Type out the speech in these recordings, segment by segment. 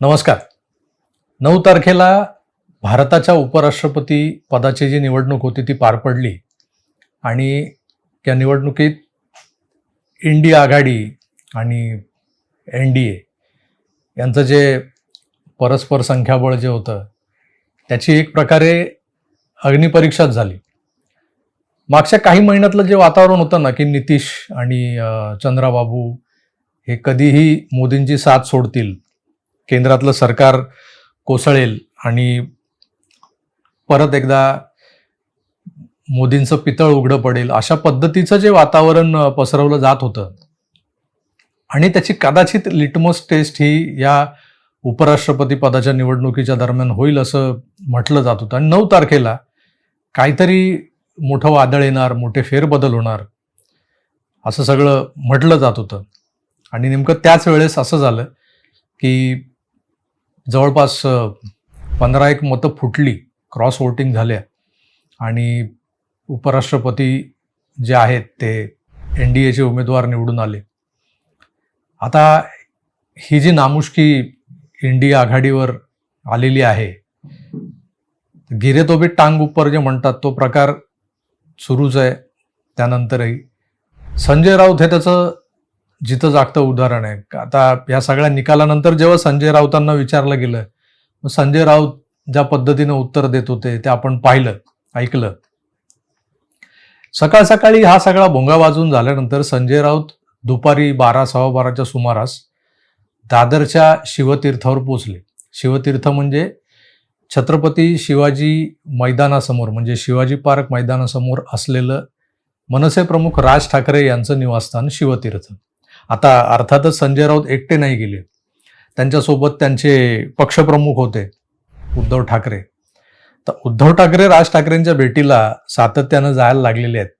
नमस्कार. नऊ तारखेला भारताच्या उपराष्ट्रपती पदाची जी निवडणूक होती ती पार पडली आणि त्या निवडणुकीत इंडिया आघाडी आणि एन डी ए यांचं जे परस्पर संख्याबळ जे होतं त्याची एक प्रकारे अग्निपरीक्षाच झाली. मागच्या काही महिन्यातलं जे वातावरण होतं ना की नितीश आणि चंद्राबाबू हे कधीही मोदींची साथ सोडतील केंद्रातलं सरकार कोसळेल आणि परत एकदा मोदींचं पितळ उघडं पडेल अशा पद्धतीचं जे वातावरण पसरवलं जात होतं. आणि त्याची कदाचित लिटमस टेस्ट ही या उपराष्ट्रपती पदाच्या निवडणुकीच्या दरम्यान होईल असं म्हटलं जात होतं. आणि नऊ तारखेला काहीतरी मोठं वादळ येणार मोठे फेरबदल होणार असं सगळं म्हटलं जात होतं. आणि नेमकं त्याच वेळेस असं झालं की जवळपास पंधरा एक मतं फुटली क्रॉस वोटिंग झाल्या. आणि उपराष्ट्रपती जे आहेत ते एन डी एचे उमेदवार निवडून आले. आता ही जी नामुष्की इंडिया आघाडीवर आलेली आहे गिरे तो बी टांग उपर जे म्हणतात तो प्रकार सुरूच आहे. त्यानंतरही संजय राऊत हे त्याचं जिथं जागतं उदाहरण आहे. आता या सगळ्या निकालानंतर जेव्हा संजय राऊतांना विचारलं गेलं मग संजय राऊत ज्या पद्धतीनं उत्तर देत होते ते आपण पाहिलं ऐकलं. सकाळ सकाळी हा सगळा भोंगा वाजून झाल्यानंतर संजय राऊत दुपारी बारा सव्वा बाराच्या सुमारास दादरच्या शिवतीर्थावर पोचले शिवतीर्थ म्हणजे छत्रपती शिवाजी मैदानासमोर म्हणजे शिवाजी पार्क मैदानासमोर असलेलं मनसे प्रमुख राज ठाकरे यांचं निवासस्थान शिवतीर्थ. आता अर्थातच संजय राऊत एकटे नाही गेले. त्यांच्यासोबत त्यांचे पक्षप्रमुख होते उद्धव ठाकरे. तर उद्धव ठाकरे राज ठाकरेंच्या भेटीला सातत्यानं जायला लागलेले आहेत.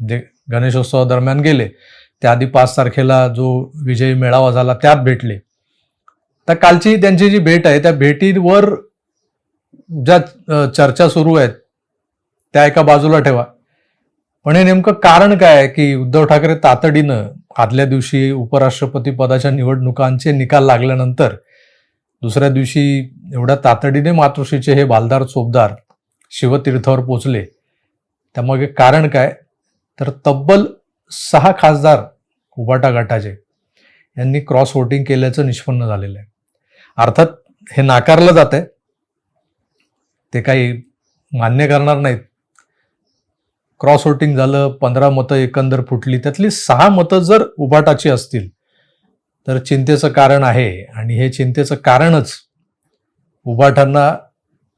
जे गणेशोत्सवादरम्यान गेले त्याआधी पाच तारखेला जो विजयी मेळावा झाला त्यात भेटले. तर कालची त्यांची जी भेट आहे त्या भेटीवर ज्या चर्चा सुरू आहेत त्या एका बाजूला ठेवा. पण हे नेमकं कारण काय आहे की उद्धव ठाकरे तातडीनं आदल्या दिवशी उपराष्ट्रपती पदाच्या निवडणुकांचे निकाल लागल्यानंतर दुसऱ्या दिवशी एवढ्या तातडीने मातोश्रीचे हे बालदार चोपदार शिवतीर्थावर पोचले. त्यामागे कारण काय? तर तब्बल सहा खासदार उबाटा गटाचे यांनी क्रॉस वोटिंग केल्याचं निष्पन्न झालेलं आहे. अर्थात हे नाकारलं जात आहे ते काही मान्य करणार नाहीत. क्रॉस वोटिंग झालं पंधरा मतं एकंदर फुटली त्यातली सहा मतं जर उबाटाची असतील तर चिंतेचं कारण आहे. आणि हे चिंतेचं कारणच उबाटांना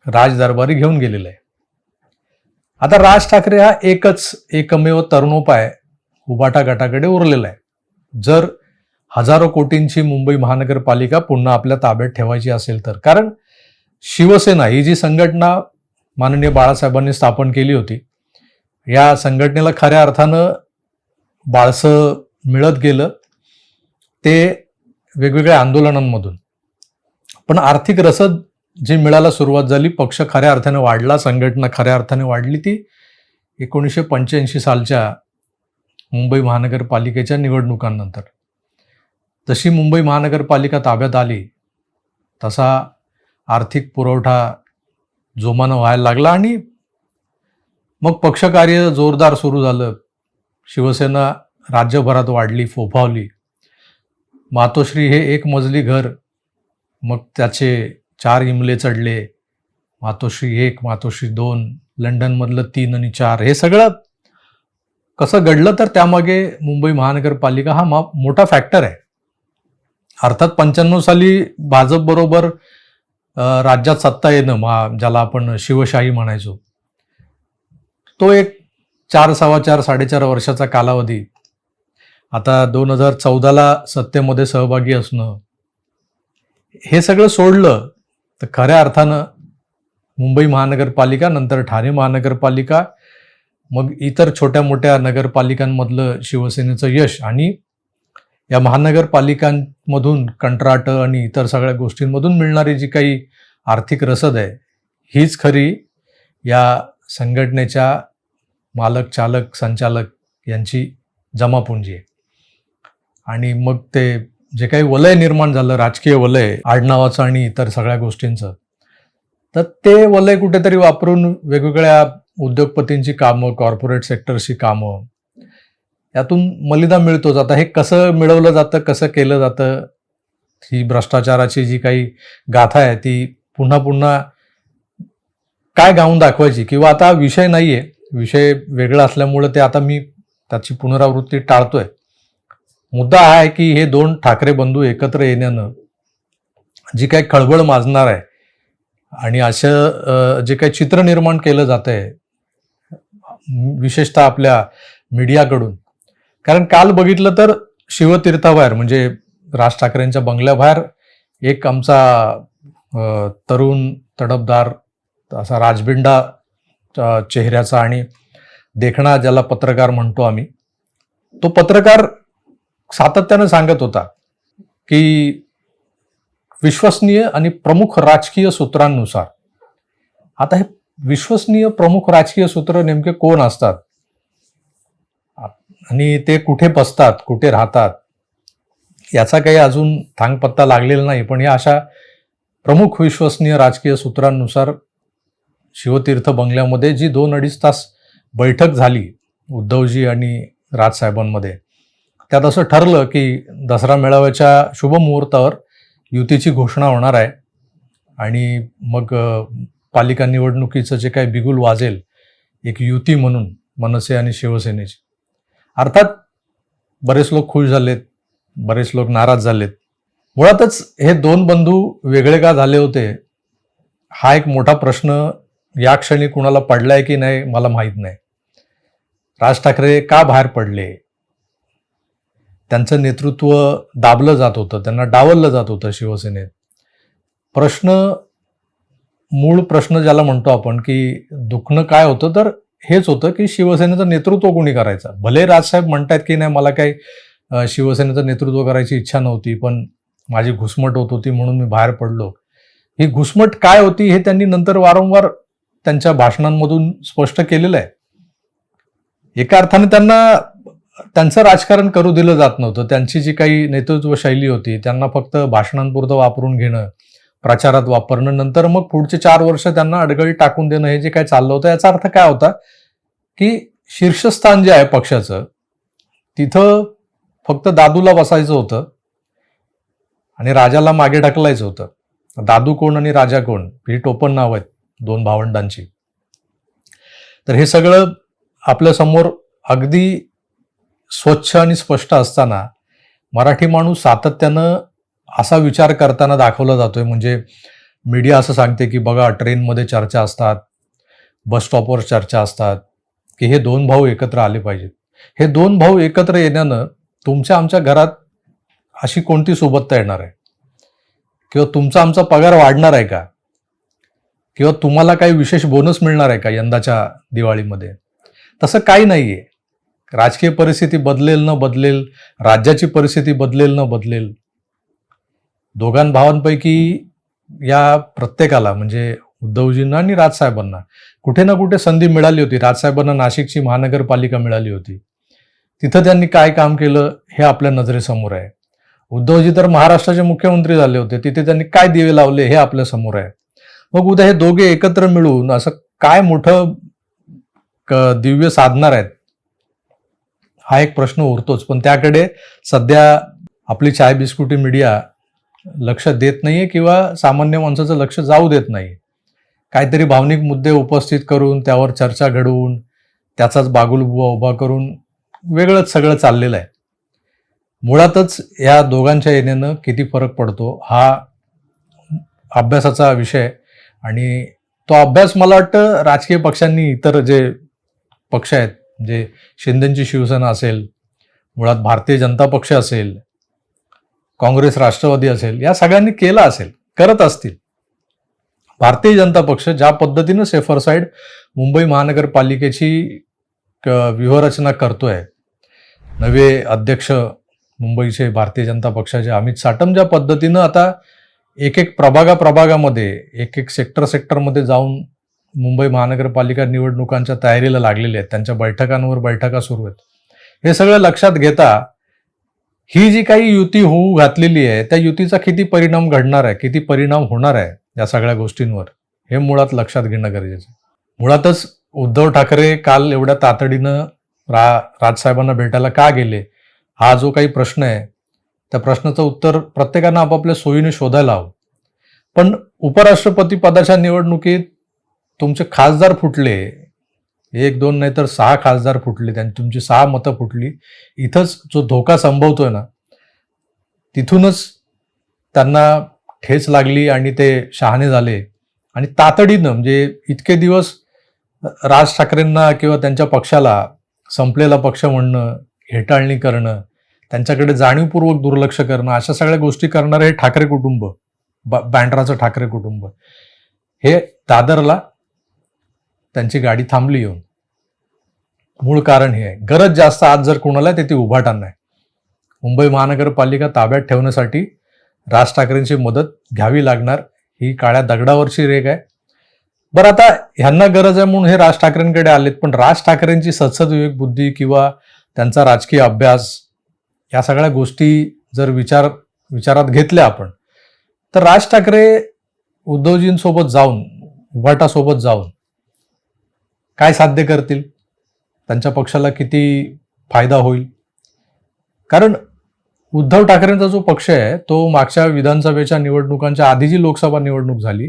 राजदरबारी घेऊन गेलेलं आहे. आता राज ठाकरे हा एकच एकमेव तरुणोपाय उबाटा गटाकडे उरलेला आहे. जर हजारो कोटींची मुंबई महानगरपालिका पुन्हा आपल्या ताब्यात ठेवायची असेल तर. कारण शिवसेना ही जी संघटना माननीय बाळासाहेबांनी स्थापन केली होती या संघटनेला खऱ्या अर्थानं बाळसं मिळत गेलं. ते वेगवेगळ्या आंदोलनांमधून. पण आर्थिक रसद जी मिळायला सुरुवात झाली पक्ष खऱ्या अर्थाने वाढला संघटना खऱ्या अर्थाने वाढली ती एकोणीसशे पंच्याऐंशी सालच्या मुंबई महानगरपालिकेच्या निवडणुकांनंतर. जशी मुंबई महानगरपालिका ताब्यात आली तसा आर्थिक पुरवठा जोमानं व्हायला लागला आणि मग पक्षकार्य जोरदार सुरू झालं. शिवसेना राज्यभरात वाढली फोफावली. मातोश्री हे एक मजली घर. मग त्याचे चार इमले चढले. मातोश्री एक मातोश्री दोन लंडनमधलं तीन आणि चार. हे सगळं कसं घडलं तर त्यामागे मुंबई महानगरपालिका हा मा मोठा फॅक्टर आहे. अर्थात पंच्याण्णव साली भाजपबरोबर राज्यात सत्ता येणं मा ज्याला आपण शिवशाही म्हणायचो. तो एक चार सव्वा चार साडेचार वर्षाचा कालावधी. आता दोन हजार चौदाला सत्तेमध्ये सहभागी असणं हे सगळं सोडलं तर खऱ्या अर्थानं मुंबई महानगरपालिका नंतर ठाणे महानगरपालिका मग इतर छोट्या मोठ्या नगरपालिकांमधलं शिवसेनेचं यश आणि या महानगरपालिकांमधून कंत्राटं आणि इतर सगळ्या गोष्टींमधून मिळणारी जी काही आर्थिक रसद आहे हीच खरी या संघटनेच्या मालक चालक संचालक यांची जमापुंजी आहे. आणि मग ते जे काही वलय निर्माण झालं राजकीय वलय आडनावाचं आणि इतर सगळ्या गोष्टींचं तर ते वलय कुठेतरी वापरून वेगवेगळ्या उद्योगपतींची कामं कॉर्पोरेट सेक्टरची कामं यातून मलिदा मिळतोच आता हे कसं मिळवलं जातं कसं केलं जातं ही भ्रष्टाचाराची जी काही गाथा आहे ती पुन्हा पुन्हा काय गाऊन दाखवायची? किंवा आता विषय नाही आहे विषय वेगळा असल्यामुळं ते आता मी त्याची पुनरावृत्ती टाळतोय. मुद्दा हा आहे की हे दोन ठाकरे बंधू एकत्र येण्यानं जी काही खळबळ माजणार आहे आणि असं जे काही चित्र निर्माण केलं जात आहे विशेषतः आपल्या मीडियाकडून. कारण काल बघितलं तर शिवतीर्थाबाहेर म्हणजे राज ठाकरेंच्या बंगल्याबाहेर एक आमचा तरुण तडफदार असा राजबिंडा चेहऱ्याचा आणि देखणा ज्याला पत्रकार म्हणतो आम्ही तो पत्रकार सातत्यानं सांगत होता की विश्वसनीय आणि प्रमुख राजकीय सूत्रांनुसार आता हे विश्वसनीय प्रमुख राजकीय सूत्र नेमके कोण असतात? आणि ते कुठे बसतात कुठे राहतात याचा काही अजून थांगपत्ता लागलेला नाही पण या अशा प्रमुख विश्वसनीय राजकीय सूत्रांनुसार शिवतीर्थ बंगल्यामध्ये जी दोन अडीच तास बैठक झाली उद्धवजी आणि राजसाहेबांमध्ये त्यात असं ठरलं की दसरा मेळाव्याच्या शुभमुहूर्तावर युतीची घोषणा होणार आहे आणि मग पालिका निवडणुकीचं जे काही बिगुल वाजेल एक युती म्हणून मनसे आणि शिवसेनेची. अर्थात बरेच लोक खुश झालेत बरेच लोक नाराज झालेत. मुळातच हे दोन बंधू वेगळे का झाले होते हा एक मोठा प्रश्न या क्षणी कुणाला पडलाय की नाही मला माहीत नाही. राज ठाकरे का बाहेर पडले? त्यांचं नेतृत्व दाबलं जात होतं त्यांना डावललं जात होतं शिवसेनेत. प्रश्न मूळ प्रश्न ज्याला म्हणतो आपण की दुखणं काय होतं तर हेच होतं की शिवसेनेचं नेतृत्व कोणी करायचं? भले राजसाहेब म्हणतायत की नाही मला काही शिवसेनेचं नेतृत्व करायची इच्छा नव्हती पण माझी घुसमट होत होती म्हणून मी बाहेर पडलो. ही घुसमट काय होती हे त्यांनी नंतर वारंवार त्यांच्या भाषणांमधून स्पष्ट केलेलं आहे. एका अर्थाने त्यांना त्यांचं राजकारण करू दिलं जात नव्हतं. त्यांची जी काही नेतृत्व शैली होती त्यांना फक्त भाषणांपुरतं वापरून घेणं प्रचारात वापरणं नंतर मग पुढचे चार वर्ष त्यांना अडगळी टाकून देणं हे जे काय चाललं होतं याचा अर्थ काय होता की शीर्षस्थान जे आहे पक्षाचं तिथं फक्त दादूला बसायचं होतं आणि राजाला मागे ढकलायचं होतं. दादू कोण आणि राजा कोण? ही टोपण नाव आहेत. दोन भावंडांची. तर हे सगळं आपल्यासमोर अगदी स्वच्छ आणि स्पष्ट असताना मराठी माणूस सातत्यानं असा विचार करताना दाखवला जातोय. म्हणजे मीडिया असं सांगते की बघा ट्रेनमध्ये चर्चा असतात बस स्टॉपवर चर्चा असतात की हे दोन भाऊ एकत्र आले पाहिजेत. हे दोन भाऊ एकत्र येण्यानं तुमच्या आमच्या घरात अशी कोणती सोबतता येणार आहे? किंवा तुमचा आमचा पगार वाढणार आहे का? किंवा तुम्हाला काही विशेष बोनस मिळणार आहे का यंदाच्या दिवाळीमध्ये? तसं काही नाहीये. राजकीय परिस्थिती बदलेल न बदलेल राज्याची परिस्थिती बदलेल न बदलेल दोघां भावांपैकी या प्रत्येकाला म्हणजे उद्धवजींना आणि राजसाहेबांना कुठे ना कुठे संधी मिळाली होती. राजसाहेबांना नाशिकची महानगरपालिका मिळाली होती. तिथं त्यांनी काय काम केलं हे आपल्या नजरेसमोर आहे. उद्धवजी तर महाराष्ट्राचे मुख्यमंत्री झाले होते. तिथे त्यांनी काय दिवे लावले हे आपल्यासमोर आहे. मग उद्या हे दोघे एकत्र मिळून असं काय मोठं क- दिव्य साधणार आहेत? हा एक प्रश्न उरतोच. पण त्याकडे सध्या आपली चाय बिस्कुटी मीडिया लक्ष देत नाहीये किंवा सामान्य माणसाचं लक्ष जाऊ देत नाही. काहीतरी भावनिक मुद्दे उपस्थित करून त्यावर चर्चा घडवून त्याचाच बागुलबुवा उभा करून वेगळंच सगळं चाललेलं आहे. मुळातच या दोघांच्या येण्यानं किती फरक पडतो हा अभ्यासाचा विषय आणि तो अभ्यास मला वाटतं राजकीय पक्षांनी इतर जे पक्ष आहेत जे शिंदेची शिवसेना असेल मुळात भारतीय जनता पक्ष असेल काँग्रेस राष्ट्रवादी असेल या सगळ्यांनी केला असेल करत असतील. भारतीय जनता पक्ष ज्या पद्धतीनं सेफर साईड मुंबई महानगरपालिकेची व्यूहरचना करतोय नवे अध्यक्ष मुंबईचे भारतीय जनता पक्षाचे अमित साटम ज्या पद्धतीनं आता एक एक प्रभागा प्रभागामध्ये एक एक सेक्टर सेक्टरमध्ये जाऊन मुंबई महानगरपालिका निवडणुकांच्या तयारीला लागलेले आहेत. त्यांच्या बैठकांवर बैठका सुरू आहेत. हे सगळं लक्षात घेता ही जी काही युती होऊ घातलेली आहे त्या युतीचा किती परिणाम घडणार आहे किती परिणाम होणार आहे या सगळ्या गोष्टींवर हे मुळात लक्षात घेणं गरजेचं आहे. मुळातच उद्धव ठाकरे काल एवढ्या तातडीनं रा राजसाहेबांना भेटायला का गेले हा जो काही प्रश्न आहे त्या प्रश्नाचं उत्तर प्रत्येकानं आपापल्या सोयीने शोधायला हवं. पण उपराष्ट्रपती पदाच्या निवडणुकीत तुमचे खासदार फुटले एक दोन नाही तर सहा खासदार फुटले त्यांनी तुमची सहा मतं फुटली इथंच जो धोका संभवतोय ना तिथूनच त्यांना ठेच लागली आणि ते शहाणे झाले. आणि तातडीनं म्हणजे इतके दिवस राज ठाकरेंना किंवा त्यांच्या पक्षाला संपलेला पक्ष म्हणणं हेटाळणी करणं त्यांच्याकडे जाणीवपूर्वक दुर्लक्ष करणं अशा सगळ्या गोष्टी करणारं हे ठाकरे कुटुंब ब- बँड्राचं ठाकरे कुटुंब. हे दादरला त्यांची गाडी थांबली येऊन. मूळ कारण हे आहे. गरज जास्त आज जर कोणाला आहे ते ती उभाटांना आहे. मुंबई महानगरपालिका ताब्यात ठेवण्यासाठी राज ठाकरेंची मदत घ्यावी लागणार ही काळ्या दगडावरची रेग आहे. बरं आता ह्यांना गरज आहे म्हणून हे राज ठाकरेंकडे आलेत पण राज ठाकरेंची सदसद विवेक बुद्धी किंवा त्यांचा राजकीय अभ्यास या सगळ्या गोष्टी जर विचार विचारात घेतल्या आपण तर राज ठाकरे उद्धवजींसोबत जाऊन उभाटासोबत जाऊन काय साध्य करतील? त्यांच्या पक्षाला किती फायदा होईल? कारण उद्धव ठाकरेंचा जो पक्ष आहे तो मागच्या विधानसभेच्या निवडणुकांच्या आधी जी लोकसभा निवडणूक झाली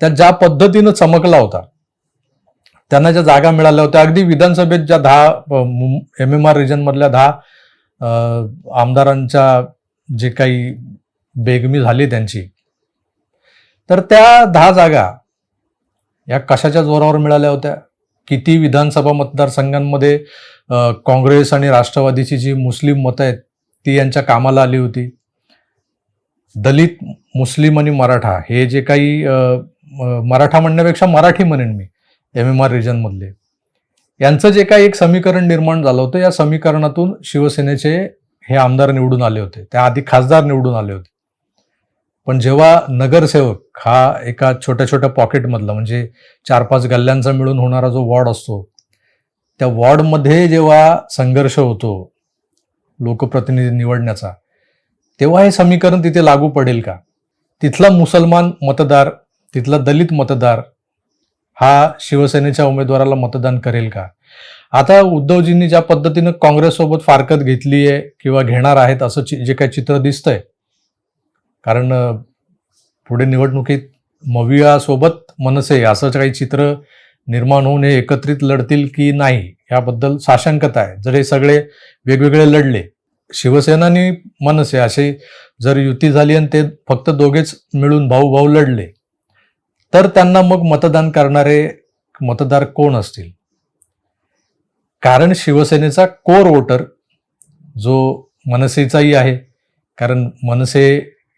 त्या ज्या पद्धतीनं चमकला होता त्यांना ज्या जागा मिळाल्या होत्या अगदी विधानसभेत ज्या दहा एम एम आर रिजनमधल्या दहा आमदारांच्या जे काही बेगमी झाली त्यांची तर त्या दहा जागा या कशाच्या जोरावर मिळाल्या होत्या? किती विधानसभा मतदारसंघांमध्ये काँग्रेस आणि राष्ट्रवादीची जी मुस्लिम मतं आहेत ती यांच्या कामाला आली होती? दलित मुस्लिम आणि मराठा हे जे काही मराठा म्हणण्यापेक्षा मराठी म्हणेन मी एम एम आर रिजनमधले. यांचं जे काही एक समीकरण निर्माण झालं होतं या समीकरणातून शिवसेनेचे हे आमदार निवडून आले होते. त्याआधी खासदार निवडून आले होते. पण जेव्हा नगरसेवक हा एका छोट्या छोट्या पॉकेटमधला म्हणजे चार पाच गल्ल्यांचा मिळून होणारा जो वॉर्ड असतो त्या वॉर्डमध्ये जेव्हा संघर्ष होतो लोकप्रतिनिधी निवडण्याचा तेव्हा हे समीकरण तिथे लागू पडेल का? तिथला मुसलमान मतदार तिथला दलित मतदार हा शिवसेनेच्या उमेदवाराला मतदान करेल का? आता उद्धवजींनी ज्या पद्धतीनं काँग्रेससोबत फारकत घेतली आहे किंवा घेणार आहेत असं चि- जे काही चित्र दिसतंय कारण पुढे निवडणुकीत मवियासोबत मनसे असं काही चित्र निर्माण होऊन हे एकत्रित लढतील की नाही याबद्दल साशंकता आहे. जर हे सगळे वेगवेगळे लढले शिवसेना आणि मनसे असे जर युती झाली आणि ते फक्त दोघेच मिळून भाऊ भाऊ लढले तर त्यांना मग मतदान करणारे मतदार कोण असतील? कारण शिवसेनेचा कोर वोटर जो मनसेचाही आहे. कारण मनसे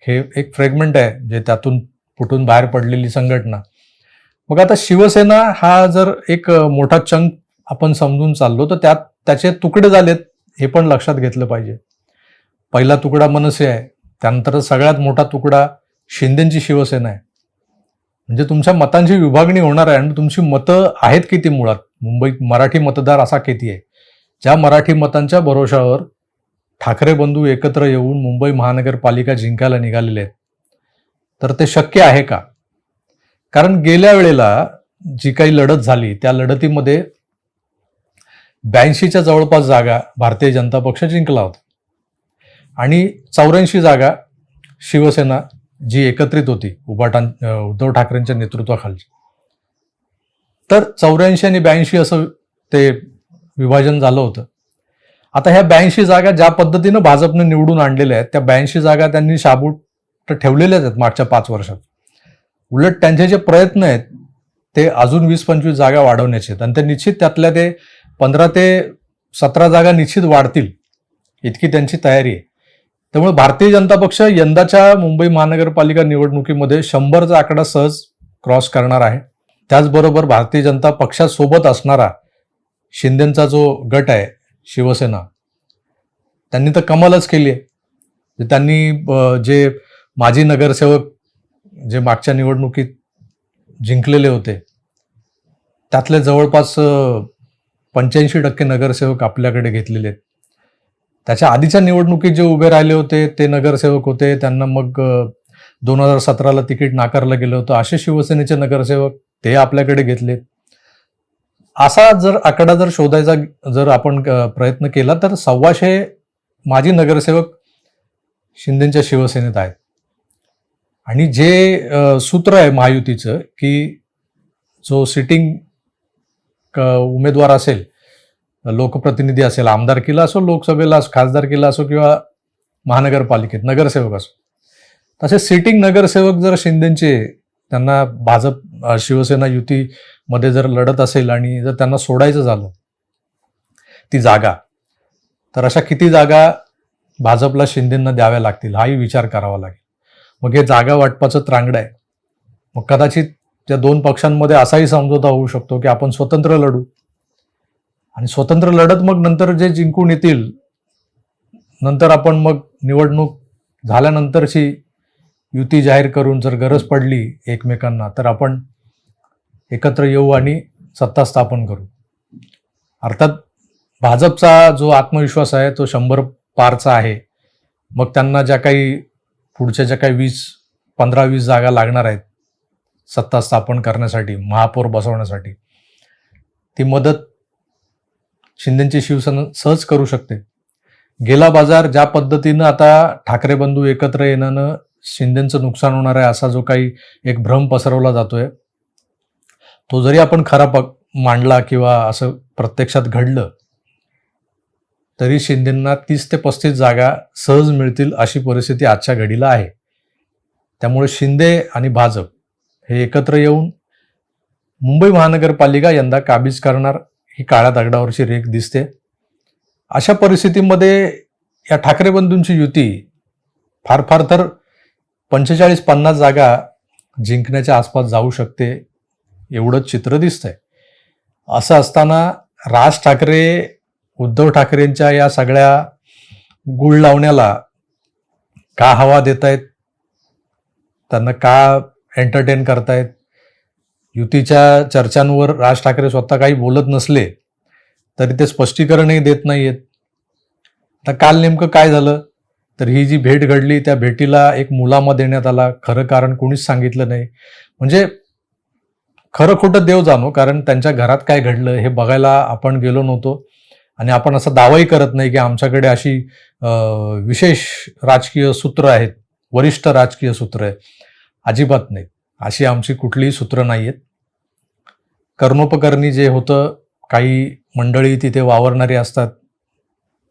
हे एक फ्रेगमेंट आहे जे त्यातून फुटून बाहेर पडलेली संघटना. मग आता शिवसेना हा जर एक मोठा चंक आपण समजून चाललो तर त्यात त्याचे तुकडे झालेत हे पण लक्षात घेतलं पाहिजे. पहिला तुकडा मनसे आहे त्यानंतर सगळ्यात मोठा तुकडा शिंदेची शिवसेना आहे. म्हणजे तुमच्या मतांची विभागणी होणार आहे आणि तुमची मतं आहेत किती मुळात? मुंबईत मराठी मतदार असा किती आहे? ज्या मराठी मतांच्या भरोशावर ठाकरे बंधू एकत्र येऊन मुंबई महानगरपालिका जिंकायला निघालेले आहेत. तर ते शक्य आहे का? कारण गेल्या वेळेला जी काही लढत झाली त्या लढतीमध्ये ब्याऐंशीच्या जवळपास जागा भारतीय जनता पक्ष जिंकला होता. आणि चौऱ्याऐंशी जागा शिवसेना जी एकत्रित होती उभाटां उद्धव ठाकरेंच्या नेतृत्वाखालची. तर चौऱ्याऐंशी आणि ब्याऐंशी असं ते विभाजन झालं होतं. आता ह्या ब्याऐंशी जागा ज्या पद्धतीनं भाजपनं निवडून आणलेल्या आहेत त्या ब्याऐंशी जागा त्यांनी शाबूट ठेवलेल्याच आहेत मागच्या पाच वर्षात. उलट त्यांचे जे प्रयत्न आहेत ते अजून वीस पंचवीस जागा वाढवण्याचे आहेत. आणि ते निश्चित त्यातल्या ते पंधरा ते सतरा जागा निश्चित वाढतील इतकी त्यांची तयारी आहे. त्यामुळे भारतीय जनता पक्ष यंदाच्या मुंबई महानगरपालिका निवडणुकीमध्ये शंभरचा आकडा सहज क्रॉस करणार आहे. त्याचबरोबर भारतीय जनता पक्षासोबत असणारा शिंदेचा जो गट आहे शिवसेना त्यांनी तर कमालच केली आहे. त्यांनी जे माजी नगरसेवक जे मागच्या निवडणुकीत जिंकलेले होते त्यातले जवळपास पंच्याऐंशी टक्के नगरसेवक आपल्याकडे घेतलेले आहेत. त्याच्या आधीच्या निवडणुकीत जे उभे राहिले होते ते नगरसेवक होते. त्यांना मग दोन हजार सतराला तिकीट नाकारलं गेलं होतं. असे शिवसेनेचे नगरसेवक ते आपल्याकडे घेतले असा जर आकडा जर शोधायचा जर आपण प्रयत्न केला तर सव्वाशे माजी नगरसेवक शिंदेच्या शिवसेनेत आहेत. आणि जे सूत्र आहे महायुतीचं की जो सिटिंग उमेदवार असेल लोकप्रतिनिधी असेल आमदारकीला असो लोकसभेला असो खासदारकीला असो किंवा महानगरपालिकेत नगरसेवक असो. तसे सिटिंग नगरसेवक जर शिंदेचे त्यांना भाजप शिवसेना युतीमध्ये जर लढत असेल आणि जर त्यांना सोडायचं झालं ती जागा तर अशा किती जागा भाजपला शिंदेंना द्याव्या लागतील हाही विचार करावा लागेल. मग हे जागा वाटपाचं त्रांगड आहे. मग कदाचित त्या दोन पक्षांमध्ये असाही समजोता होऊ शकतो की आपण स्वतंत्र लढू. आणि स्वतंत्र लढत मग नंतर जे जिंकून येतील नंतर आपण मग निवडणूक झाल्यानंतरची युती जाहीर करून जर गरज पडली एकमेकांना तर आपण एकत्र येऊ आणि सत्ता स्थापन करू. अर्थात भाजपचा जो आत्मविश्वास आहे तो शंभर पारचा आहे. मग त्यांना ज्या काही पुढच्या ज्या काही वीस पंधरा वीस जागा लागणार आहेत सत्ता स्थापन करण्यासाठी महापौर बसवण्यासाठी ती मदत शिंदेची शिवसेना सहज करू शकते. गेला बाजार ज्या पद्धतीनं आता ठाकरे बंधू एकत्र येण्यानं शिंदेचं नुकसान होणार आहे असा जो काही एक भ्रम पसरवला जातोय तो जरी आपण खरा प मांडला किंवा असं प्रत्यक्षात घडलं तरी शिंदेंना तीस ते पस्तीस जागा सहज मिळतील अशी परिस्थिती आजच्या घडीला आहे. त्यामुळे शिंदे आणि भाजप हे एकत्र येऊन मुंबई महानगरपालिका यंदा काबीज करणार ही काळ्या दगडावरची रेख दिसते. अशा परिस्थितीमध्ये या ठाकरे बंधूंची युती फार फार तर पंचेचाळीस पन्नास जागा जिंकण्याच्या आसपास जाऊ शकते एवढंच चित्र दिसतंय. असं असताना राज ठाकरे उद्धव ठाकरेंच्या या सगळ्या गुळ लावण्याला का हवा देत आहेत त्यांना का एंटरटेन करतायत? युतीच्या चर्चांवर राज ठाकरे स्वतः काही बोलत नसले तरी ते स्पष्टीकरणही देत नाहीयेत. आता काल नेमकं काय झालं? तर ही जी भेट घडली त्या भेटीला एक मुलामा देण्यात आला. खरं कारण कोणीच सांगितलं नाही. म्हणजे खरं खोटं देव जाणो कारण त्यांच्या घरात काय घडलं हे बघायला आपण गेलो नव्हतो. आणि आपण असा दावाही करत नाही की आमच्याकडे अशी विशेष राजकीय सूत्र आहेत वरिष्ठ राजकीय सूत्र आहे अजिबात नाही. अशी आमची कुठलीही सूत्र नाही आहेत कर्णोपकरणी जे होतं काही मंडळी तिथे वावरणारी असतात.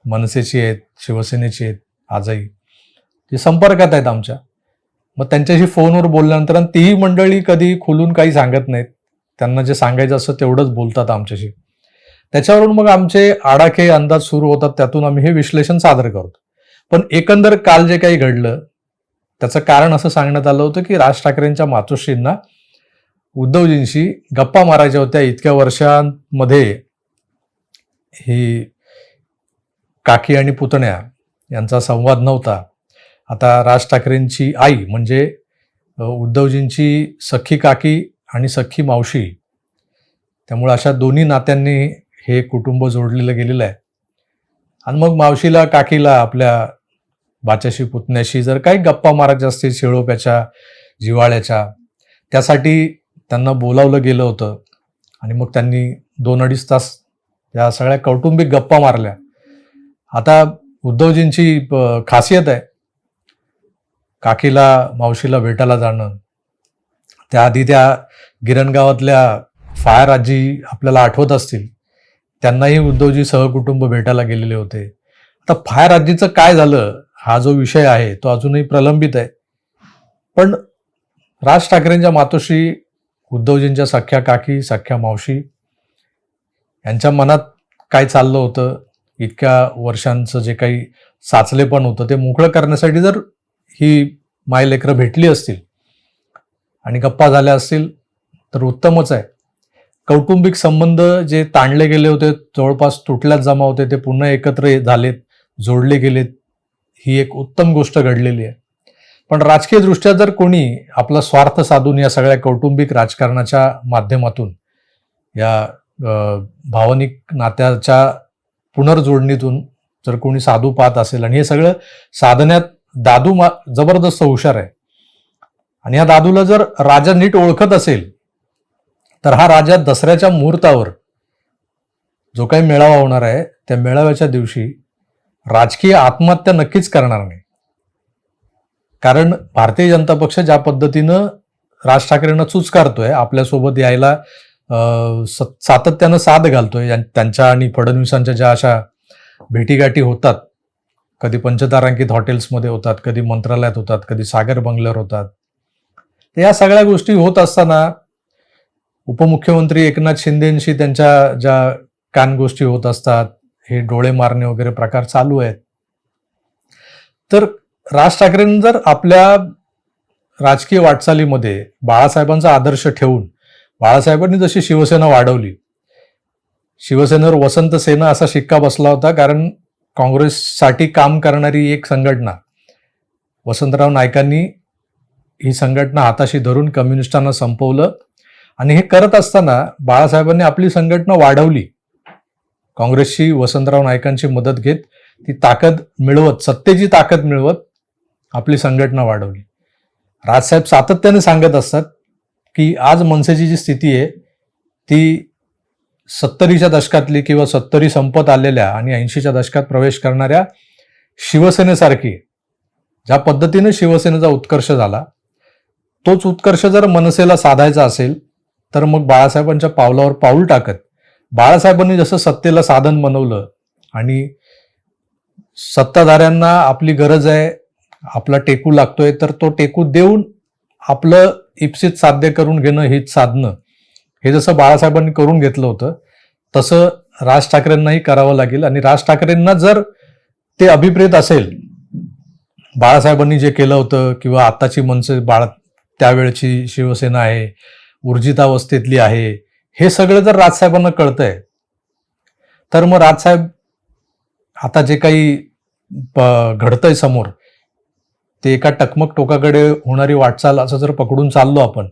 मनसेची आहेत शिवसेनेची आहेत आजही. ते संपर्कात आहेत आमच्या. मग त्यांच्याशी फोनवर बोलल्यानंतर आणि तीही मंडळी कधी खुलून काही सांगत नाहीत. त्यांना जे सांगायचं असतं तेवढंच बोलतात आमच्याशी. त्याच्यावरून मग आमचे आडाखे अंदाज सुरू होतात त्यातून आम्ही हे विश्लेषण सादर करतो. पण एकंदर काल जे काही घडलं त्याचं कारण असं सांगण्यात आलं होतं की राज ठाकरेंच्या मातोश्रींना उद्धवजींशी गप्पा मारायच्या होत्या इतक्या वर्षांमध्ये. ही काकी आणि पुतण्या यांचा संवाद नव्हता. आता राज ठाकरेंची आई म्हणजे उद्धवजींची सख्खी काकी आणि सख्खी मावशी. त्यामुळे अशा दोन्ही नात्यांनी हे कुटुंब जोडलेलं गेलेलं आहे. आणि मग मावशीला काकीला आपल्या बाच्याशी पुतण्याशी जर काही गप्पा मारायच्या असतील शेळोप्याच्या जिवाळ्याच्या त्यासाठी त्यांना बोलावलं गेलं होतं. आणि मग त्यांनी दोन अडीच तास या सगळ्या कौटुंबिक गप्पा मारल्या. आता उद्धवजींची खासियत आहे. काकीला मावशीला भेटायला जाणं. त्याआधी त्या गिरणगावातल्या फायर आजी आपल्याला आठवत असतील. त्यांनाही उद्धवजी सहकुटुंब भेटायला गेलेले होते. आता फायर आजीचं काय झालं? हा जो विषय आहे तो अजूनही प्रलंबित आहे. पण राज ठाकरेंच्या मातोश्री उद्धवजींच्या सख्या काकी सख्या मावशी यांच्या मनात काय चाललं होतं? इतक्या वर्षांचं जे काही साचलेपण होतं ते मोकळं करण्यासाठी जर ही मायलेकरं भेटली असतील आणि गप्पा झाल्या असतील तर उत्तमच आहे. कौटुंबिक संबंध जे ताणले गेले होते जवळपास तुटल्यात जमा होते ते पुन्हा एकत्र झालेत जोडले गेलेत. ही एक उत्तम गोष्ट घडलेली आहे. पण राजकीय दृष्ट्या जर कोणी आपला स्वार्थ साधून या सगळ्या कौटुंबिक राजकारणाच्या माध्यमातून या भावनिक नात्याच्या पुनर्जोडणीतून जर कोणी साधू पाहत असेल आणि हे सगळं साधण्यात दादू मा जबरदस्त हुशार आहे. आणि या दादूला जर राजा नीट ओळखत असेल तर हा राजा दसऱ्याच्या मुहूर्तावर जो काही मेळावा होणार आहे त्या मेळाव्याच्या दिवशी राजकीय आत्महत्या नक्कीच करणार नाही. कारण भारतीय जनता पक्ष ज्या पद्धतीनं राज ठाकरेंना चुचकारतोय आपल्यासोबत यायला स- सातत्यानं साथ घालतोय त्यांच्या आणि फडणवीसांच्या ज्या अशा भेटीगाठी होतात कधी पंचतारांकित हॉटेल्समध्ये होतात कधी मंत्रालयात होतात कधी सागर बंगल्यावर होतात तर या सगळ्या गोष्टी होत असताना उपमुख्यमंत्री एकनाथ शिंदेंशी त्यांच्या ज्या कान गोष्टी होत असतात हे डोळे मारणे वगैरे प्रकार चालू आहेत. तर राज ठाकरेंनी जर आपल्या राजकीय वाटचालीमध्ये बाळासाहेबांचा आदर्श ठेवून बाळासाहेबांनी जशी शिवसेना वाढवली शिवसेनेवर वसंत सेना असा शिक्का बसला होता कारण काँग्रेससाठी काम करणारी एक संघटना वसंतराव नायकांनी ही संघटना हाताशी धरून कम्युनिस्टांना संपवलं. आणि हे करत असताना बाळासाहेबांनी आपली संघटना वाढवली. काँग्रेसची वसंतराव नायकांची मदत घेत ती ताकद मिळवत सत्तेची ताकद मिळवत आपली संघटना वाढवली. राजसाहेब सातत्याने सांगत असतात की आज मनसेची जी स्थिती आहे ती सत्तरीच्या दशकातली किंवा सत्तरी संपत आलेल्या आणि ऐंशीच्या दशकात प्रवेश करणाऱ्या शिवसेनेसारखी ज्या पद्धतीने शिवसेनेचा उत्कर्ष झाला तोच उत्कर्ष जर मनसेला साधायचा असेल तर मग बाळासाहेबांच्या पावलावर पाऊल टाकत बाळासाहेबांनी जसं सत्तेला साधन बनवलं आणि सत्ताधाऱ्यांना आपली गरज आहे आपला टेकू लागतोय तर तो टेकू देऊन आपलं इप्सित साध्य करून घेणं हीच साधनं. हे जसं बाळासाहेबांनी करून घेतलं होतं तसं राज ठाकरेंनाही करावं लागेल. आणि राज ठाकरेंना जर ते अभिप्रेत असेल बाळासाहेबांनी जे केलं होतं किंवा आताची मनसे बाळ त्यावेळची शिवसेना आहे ऊर्जितावस्थेतली आहे हे सगळं जर राजसाहेबांना कळतंय तर मग राजसाहेब आता जे काही घडतंय समोर ते एका टकमक टोकाकडे होणारी वाटचाल असं जर पकडून चाललो आपण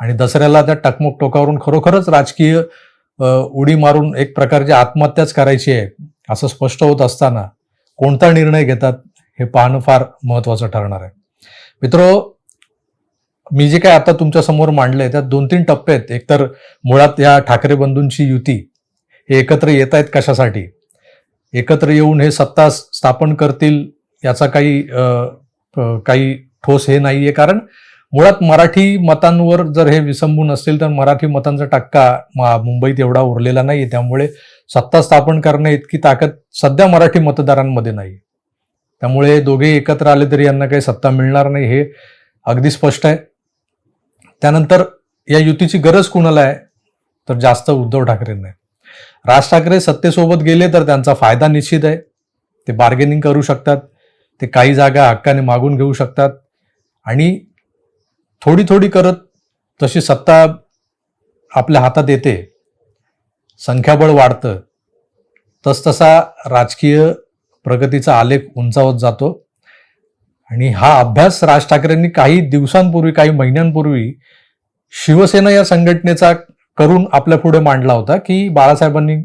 आणि दसऱ्याला त्या टकमक टोकावरून खरोखरच राजकीय उडी मारून एक प्रकारची आत्महत्याच करायची आहे असं स्पष्ट होत असताना कोणता निर्णय घेतात हे पाहणं फार महत्वाचं ठरणार आहे. मित्रो मी जे काय आता तुमच्यासमोर मांडलंय त्यात दोन तीन टप्पे आहेत. एकतर मुळात या ठाकरे बंधूंची युती हे एकत्र येत आहेत कशासाठी? एकत्र येऊन हे सत्ता स्थापन करतील याचा काही काही ठोस हे नाहीये. कारण मुळात मराठी मतांवर जर हे विसंबून असतील तर मराठी मतांचा टक्का मुंबईत एवढा उरलेला नाही त्यामुळे सत्ता स्थापन करणे इतकी ताकद सध्या मराठी मतदारांमध्ये नाही त्यामुळे दोघे एकत्र आले तरी यांना काही सत्ता मिळणार नाही हे अगदी स्पष्ट आहे. त्यानंतर या युतीची गरज कुणाला आहे? तर जास्त उद्धव ठाकरेंना आहे. राज ठाकरे सत्तेसोबत गेले तर त्यांचा फायदा निश्चित आहे. ते बार्गेनिंग करू शकतात. ते काही जागा हक्काने मागून घेऊ शकतात. आणि थोडी थोडी करत तशी सत्ता आपल्या हातात येते संख्याबळ वाढतं तसतसा राजकीय प्रगतीचा आलेख उंचावत जातो. आणि हा अभ्यास राज ठाकरेंनी काही दिवसांपूर्वी काही महिन्यांपूर्वी शिवसेना या संघटनेचा करून आपल्या पुढे मांडला होता की बाळासाहेबांनी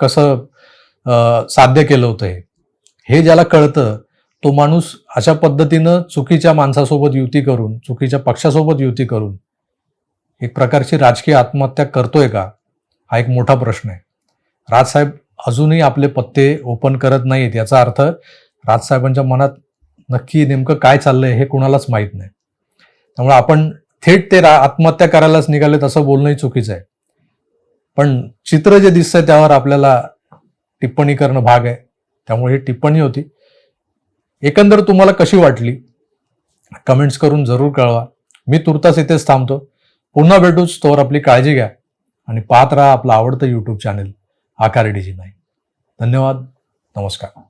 कसं साध्य केलं होतं हे. हे ज्याला कळतं तो माणूस अशा पद्धतीनं चुकीच्या माणसासोबत युती करून चुकीच्या पक्षासोबत युती करून एक प्रकारची राजकीय आत्महत्या करतोय का? हा एक मोठा प्रश्न आहे. राजसाहेब अजूनही आपले पत्ते ओपन करत नाहीत याचा अर्थ राजसाहेबांच्या मनात नक्की नेमकं काय चाललंय हे कुणालाच माहीत नाही. त्यामुळे आपण थेट ते रा- आत्महत्या करायलाच निघालेत असं बोलणंही चुकीचं आहे. पण चित्र जे दिसतंय त्यावर आपल्याला टिप्पणी करणं भाग आहे. त्यामुळे ही टिप्पणी होती. एकंदर तुम्हाला कशी वाटली? कमेंट्स करून जरूर कळवा. मी तुर्तास इथेच थांबतो. पुन्हा भेटूच तोवर आपली काळजी घ्या. आणि पाहत राहा आपलं आवडतं यूट्यूब चॅनेल आकार डीजी नाही धन्यवाद. नमस्कार.